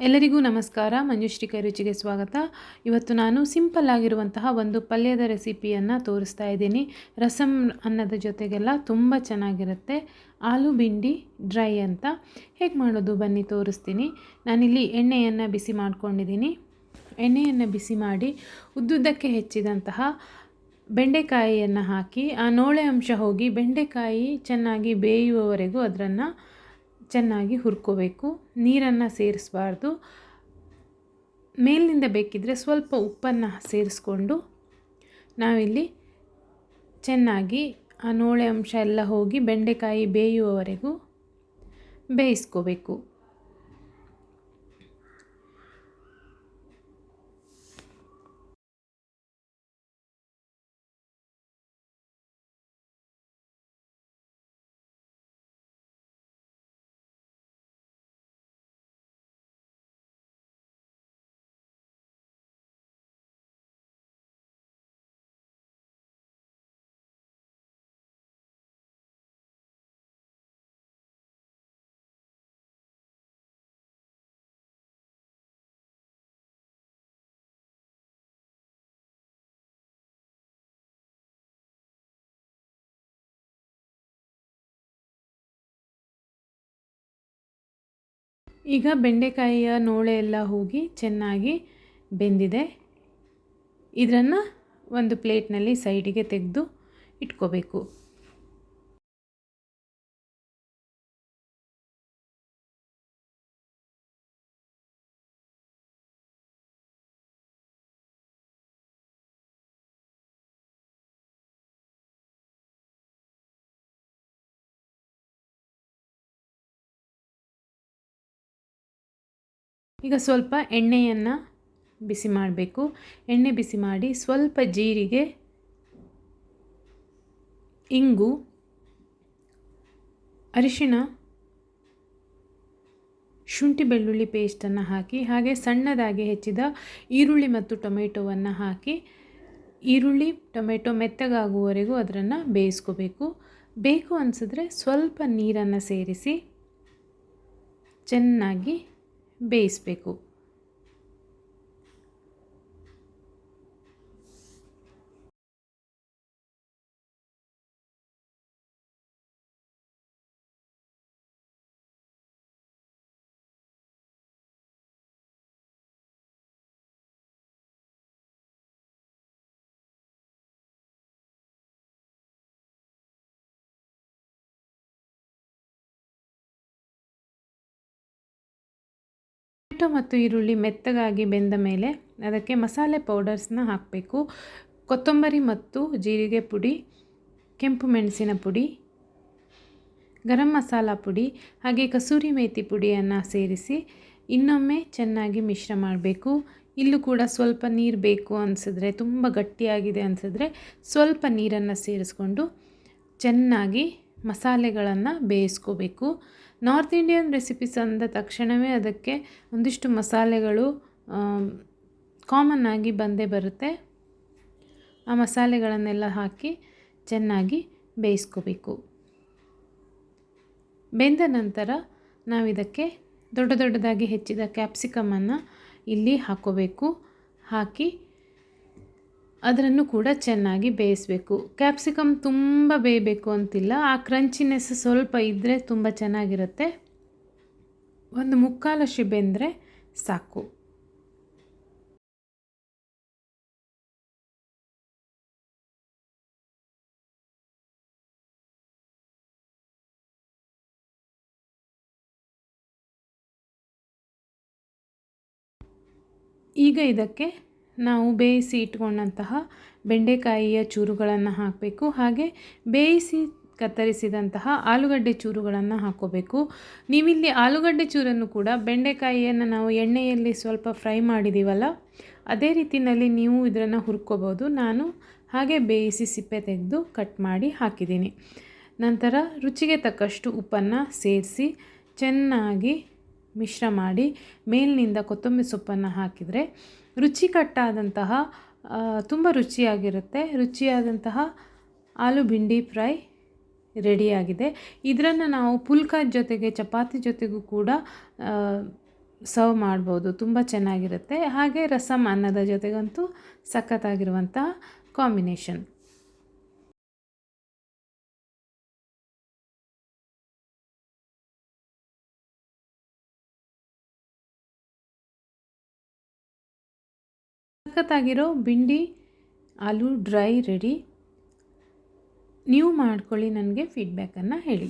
ಎಲ್ಲರಿಗೂ ನಮಸ್ಕಾರ. ಮಂಜುಶ್ರೀ ರುಚಿಗೆ ಸ್ವಾಗತ. ಇವತ್ತು ನಾನು ಸಿಂಪಲ್ ಆಗಿರುವಂತಹ ಒಂದು ಪಲ್ಯದ ರೆಸಿಪಿಯನ್ನು ತೋರಿಸ್ತಾ ಇದ್ದೀನಿ. ರಸಮ್ ಅನ್ನದ ಜೊತೆಗೆಲ್ಲ ತುಂಬ ಚೆನ್ನಾಗಿರುತ್ತೆ. ಆಲೂ ಬಿಂಡಿ ಡ್ರೈ ಅಂತ. ಹೇಗೆ ಮಾಡೋದು ಬನ್ನಿ ತೋರಿಸ್ತೀನಿ. ನಾನಿಲ್ಲಿ ಎಣ್ಣೆಯನ್ನು ಬಿಸಿ ಮಾಡ್ಕೊಂಡಿದ್ದೀನಿ. ಎಣ್ಣೆಯನ್ನು ಬಿಸಿ ಮಾಡಿ ಉದ್ದುದ್ದಕ್ಕೆ ಹೆಚ್ಚಿದಂತಹ ಬೆಂಡೆಕಾಯಿಯನ್ನು ಹಾಕಿ, ಆ ನೋಳೆ ಅಂಶ ಹೋಗಿ ಬೆಂಡೆಕಾಯಿ ಚೆನ್ನಾಗಿ ಬೇಯುವವರೆಗೂ ಅದನ್ನು ಚೆನ್ನಾಗಿ ಹುರ್ಕೋಬೇಕು, ನೀರನ್ನು ಸೇರಿಸಬಾರ್ದು. ಮೇಲಿನಿಂದ ಬೇಕಿದ್ದರೆ ಸ್ವಲ್ಪ ಉಪ್ಪನ್ನು ಸೇರಿಸ್ಕೊಂಡು ನಾವಿಲ್ಲಿ ಚೆನ್ನಾಗಿ ಆ ನೋಳೆ ಅಂಶ ಎಲ್ಲ ಹೋಗಿ ಬೆಂಡೆಕಾಯಿ ಬೇಯುವವರೆಗೂ ಬೇಯಿಸ್ಕೋಬೇಕು. ಈಗ ಬೆಂಡೆಕಾಯಿಯ ನೋಳೆ ಎಲ್ಲ ಹೋಗಿ ಚೆನ್ನಾಗಿ ಬೆಂದಿದೆ. ಇದನ್ನು ಒಂದು ಪ್ಲೇಟ್ನಲ್ಲಿ ಸೈಡಿಗೆ ತೆಗೆದು ಇಟ್ಕೋಬೇಕು. ಈಗ ಸ್ವಲ್ಪ ಎಣ್ಣೆಯನ್ನು ಬಿಸಿ ಮಾಡಬೇಕು. ಎಣ್ಣೆ ಬಿಸಿ ಮಾಡಿ ಸ್ವಲ್ಪ ಜೀರಿಗೆ, ಇಂಗು, ಅರಿಶಿಣ, ಶುಂಠಿ ಬೆಳ್ಳುಳ್ಳಿ ಪೇಸ್ಟನ್ನು ಹಾಕಿ, ಹಾಗೆ ಸಣ್ಣದಾಗಿ ಹೆಚ್ಚಿದ ಈರುಳ್ಳಿ ಮತ್ತು ಟೊಮೆಟೊವನ್ನು ಹಾಕಿ, ಈರುಳ್ಳಿ, ಟೊಮೆಟೊ ಮೆತ್ತಗಾಗುವವರೆಗೂ ಅದನ್ನು ಬೇಯಿಸ್ಕೋಬೇಕು. ಬೇಕು ಅನಿಸಿದ್ರೆ ಸ್ವಲ್ಪ ನೀರನ್ನು ಸೇರಿಸಿ ಚೆನ್ನಾಗಿ ಬೇಯಿಸಬೇಕು. ಟೊಮೆಟೊ ಮತ್ತು ಈರುಳ್ಳಿ ಮೆತ್ತಗಾಗಿ ಬೆಂದ ಮೇಲೆ ಅದಕ್ಕೆ ಮಸಾಲೆ ಪೌಡರ್ಸ್ನ ಹಾಕಬೇಕು. ಕೊತ್ತಂಬರಿ ಮತ್ತು ಜೀರಿಗೆ ಪುಡಿ, ಕೆಂಪು ಮೆಣಸಿನ ಪುಡಿ, ಗರಂ ಮಸಾಲ ಪುಡಿ, ಹಾಗೆ ಕಸೂರಿ ಮೇಥಿ ಪುಡಿಯನ್ನು ಸೇರಿಸಿ ಇನ್ನೊಮ್ಮೆ ಚೆನ್ನಾಗಿ ಮಿಶ್ರ ಮಾಡಬೇಕು. ಇಲ್ಲೂ ಕೂಡ ಸ್ವಲ್ಪ ನೀರು ಬೇಕು ಅನಿಸಿದ್ರೆ, ತುಂಬ ಗಟ್ಟಿಯಾಗಿದೆ ಅನಿಸಿದ್ರೆ ಸ್ವಲ್ಪ ನೀರನ್ನು ಸೇರಿಸ್ಕೊಂಡು ಚೆನ್ನಾಗಿ ಮಸಾಲೆಗಳನ್ನು ಬೇಯಿಸ್ಕೋಬೇಕು. ನಾರ್ತ್ ಇಂಡಿಯನ್ ರೆಸಿಪೀಸ್ ಅಂದ ತಕ್ಷಣವೇ ಅದಕ್ಕೆ ಒಂದಿಷ್ಟು ಮಸಾಲೆಗಳು ಕಾಮನ್ ಆಗಿ ಬಂದೇ ಬರುತ್ತೆ. ಆ ಮಸಾಲೆಗಳನ್ನೆಲ್ಲ ಹಾಕಿ ಚೆನ್ನಾಗಿ ಬೇಯಿಸ್ಕೋಬೇಕು. ಬೆಂದ ನಂತರ ನಾವಿದಕ್ಕೆ ದೊಡ್ಡ ದೊಡ್ಡದಾಗಿ ಹೆಚ್ಚಿದ ಕ್ಯಾಪ್ಸಿಕಮನ್ನು ಇಲ್ಲಿ ಹಾಕೋಬೇಕು. ಹಾಕಿ ಅದನ್ನು ಕೂಡ ಚೆನ್ನಾಗಿ ಬೇಯಿಸಬೇಕು. ಕ್ಯಾಪ್ಸಿಕಮ್ ತುಂಬ ಬೇಯಬೇಕು ಅಂತಿಲ್ಲ. ಆ ಕ್ರಂಚಿನೆಸ್ ಸ್ವಲ್ಪ ಇದ್ದರೆ ತುಂಬ ಚೆನ್ನಾಗಿರುತ್ತೆ. ಒಂದು ಮುಕ್ಕಾಲಷ್ಟು ಬೆಂದರೆ ಸಾಕು. ಈಗ ಇದಕ್ಕೆ ನಾವು ಬೇಯಿಸಿ ಇಟ್ಕೊಂಡಂತಹ ಬೆಂಡೆಕಾಯಿಯ ಚೂರುಗಳನ್ನು ಹಾಕಬೇಕು. ಹಾಗೆ ಬೇಯಿಸಿ ಕತ್ತರಿಸಿದಂತಹ ಆಲೂಗಡ್ಡೆ ಚೂರುಗಳನ್ನು ಹಾಕೋಬೇಕು ನೀವಿಲ್ಲಿ ಆಲೂಗಡ್ಡೆ ಚೂರನ್ನು ಕೂಡ ಬೆಂಡೆಕಾಯಿಯನ್ನು ನಾವು ಎಣ್ಣೆಯಲ್ಲಿ ಸ್ವಲ್ಪ ಫ್ರೈ ಮಾಡಿದ್ದೀವಲ್ಲ ಅದೇ ರೀತಿಯಲ್ಲಿ ನೀವು ಇದನ್ನು ಹುರ್ಕೋಬೋದು. ನಾನು ಹಾಗೆ ಬೇಯಿಸಿ ಸಿಪ್ಪೆ ತೆಗೆದು ಕಟ್ ಮಾಡಿ ಹಾಕಿದ್ದೀನಿ. ನಂತರ ರುಚಿಗೆ ತಕ್ಕಷ್ಟು ಉಪ್ಪನ್ನು ಸೇರಿಸಿ ಚೆನ್ನಾಗಿ ಮಿಶ್ರ ಮಾಡಿ ಮೇಲಿನಿಂದ ಕೊತ್ತಂಬರಿ ಸೊಪ್ಪನ್ನು ಹಾಕಿದರೆ ರುಚಿಕಟ್ಟಾದಂತಹ ತುಂಬ ರುಚಿಯಾಗಿರುತ್ತೆ. ರುಚಿಯಾದಂತಹ ಆಲೂ ಭಿಂಡಿ ಫ್ರೈ ರೆಡಿಯಾಗಿದೆ. ಇದರನ್ನು ನಾವು ಪುಲ್ಕ ಜೊತೆಗೆ, ಚಪಾತಿ ಜೊತೆಗೂ ಕೂಡ ಸರ್ವ್ ಮಾಡ್ಬೋದು. ತುಂಬ ಚೆನ್ನಾಗಿರುತ್ತೆ. ಹಾಗೆ ರಸಮ್ ಅನ್ನದ ಜೊತೆಗಂತೂ ಸಖತ್ತಾಗಿರುವಂತಹ ಕಾಂಬಿನೇಷನ್. ಸಖತ್ತಾಗಿರೋ ಬಿಂಡಿ ಆಲೂ ಡ್ರೈ ರೆಡಿ. ನೀವು ಮಾಡ್ಕೊಳ್ಳಿ ನನಗೆ ಫೀಡ್ಬ್ಯಾಕನ್ನು ಹೇಳಿ.